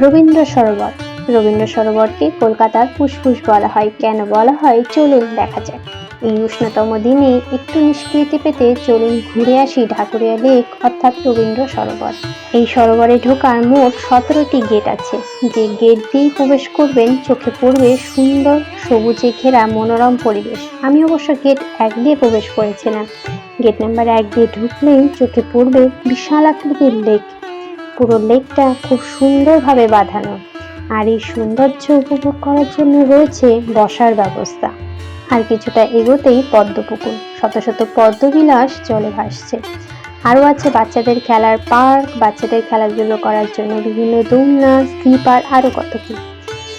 রবীন্দ্র সরোবর। রবীন্দ্র সরোবরকে কলকাতার ফুসফুস বলা হয়। কেন বলা হয়? চলুন দেখা যাক। এই উষ্ণতম দিনে একটু নিষ্কৃতি পেতে চলুন ঘুরে আসি ঢাকুরিয়া লেক, অর্থাৎ রবীন্দ্র সরোবর। এই সরোবরে ঢোকার মোট সতেরোটি গেট আছে। যে গেট দিয়েই প্রবেশ করবেন, চোখে পড়বে সুন্দর সবুজে ঘেরা মনোরম পরিবেশ। আমি অবশ্য গেট এক দিয়ে প্রবেশ করেছিলাম। গেট নাম্বার এক দিয়ে ঢুকলেই চোখে পড়বে বিশাল আকৃতির লেক। পুরো লেকটা খুব সুন্দরভাবে বাঁধানো। আর এই সৌন্দর্য উপভোগ করার জন্য রয়েছে বসার ব্যবস্থা। আর কিছুটা এগোতেই পদ্মপুকুর, শত শত পদ্মবিলাস জলে ভাসছে। আরও আছে বাচ্চাদের খেলার পার্ক, বাচ্চাদের খেলাধুলো করার জন্য বিভিন্ন দোলনা, স্লিপার, আরও কত কি।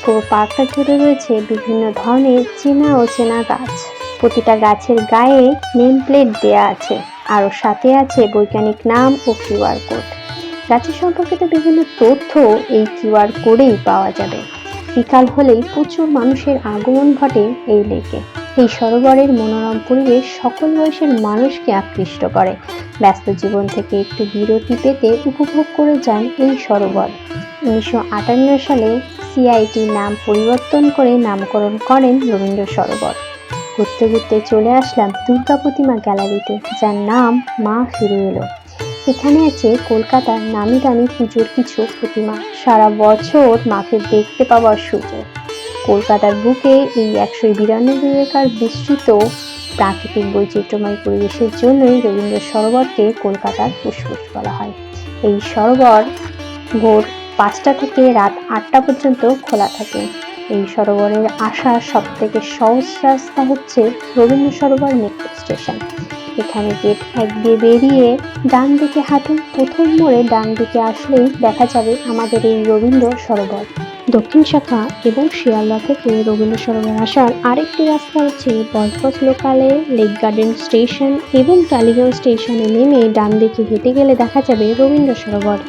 পুরো পার্কটা জুড়ে রয়েছে বিভিন্ন ধরনের চেনা ও চেনা গাছ। প্রতিটা গাছের গায়ে নেম প্লেট দেয়া আছে। আরও সাথে আছে বৈজ্ঞানিক নাম ও কিউআর কোড। গাছের সম্পর্কিত বিভিন্ন তথ্য এই কিউআর কোডেই পাওয়া যাবে। বিকাল হলেই প্রচুর মানুষের আগমন ঘটে এই লেকে। এই সরোবরের মনোরম পরিবেশ সকল বয়সের মানুষকে আকৃষ্ট করে। ব্যস্ত জীবন থেকে একটু বিরতি পেতে উপভোগ করে যান এই সরোবর। উনিশশো আটান্ন সালে সিআইটি নাম পরিবর্তন করে নামকরণ করেন রবীন্দ্র সরোবর। ঘুরতে ঘুরতে চলে আসলাম দুর্গা প্রতিমা গ্যালারিতে, যার নাম মা ফিরে এলো। এখানে আছে কলকাতার নামি দামি পুজোর কিছু প্রতিমা। সারা বছর মাকে দেখতে পাওয়ার সুযোগ। কলকাতার বুকে এই একশো বিরানব্বই একর বিস্তৃত প্রাকৃতিক বৈচিত্র্যময় পরিবেশের জন্যই রবীন্দ্র সরোবরকে কলকাতার ফুসফুস বলা হয়। এই সরোবর ভোর পাঁচটা থেকে রাত আটটা পর্যন্ত খোলা থাকে। এই সরোবরের আসার সব থেকে সহজ রাস্তা হচ্ছে রবীন্দ্র সরোবর মেট্রো স্টেশন। এখানে গেট এক দিয়ে বেরিয়ে ডান দিকে হাঁটুন প্রথম মোড়ে ডান দিকে আসলেই দেখা যাবে আমাদের এই রবীন্দ্র সরোবর। দক্ষিণ শাখা এবং শিয়ালদা থেকে রবীন্দ্র সরোবর আসার আরেকটি রাস্তা হচ্ছে বজবজ লোকালে, লেক গার্ডেন স্টেশন এবং টালিগঞ্জ স্টেশনে নেমে ডান দিকে হেঁটে গেলে দেখা যাবে রবীন্দ্র সরোবর।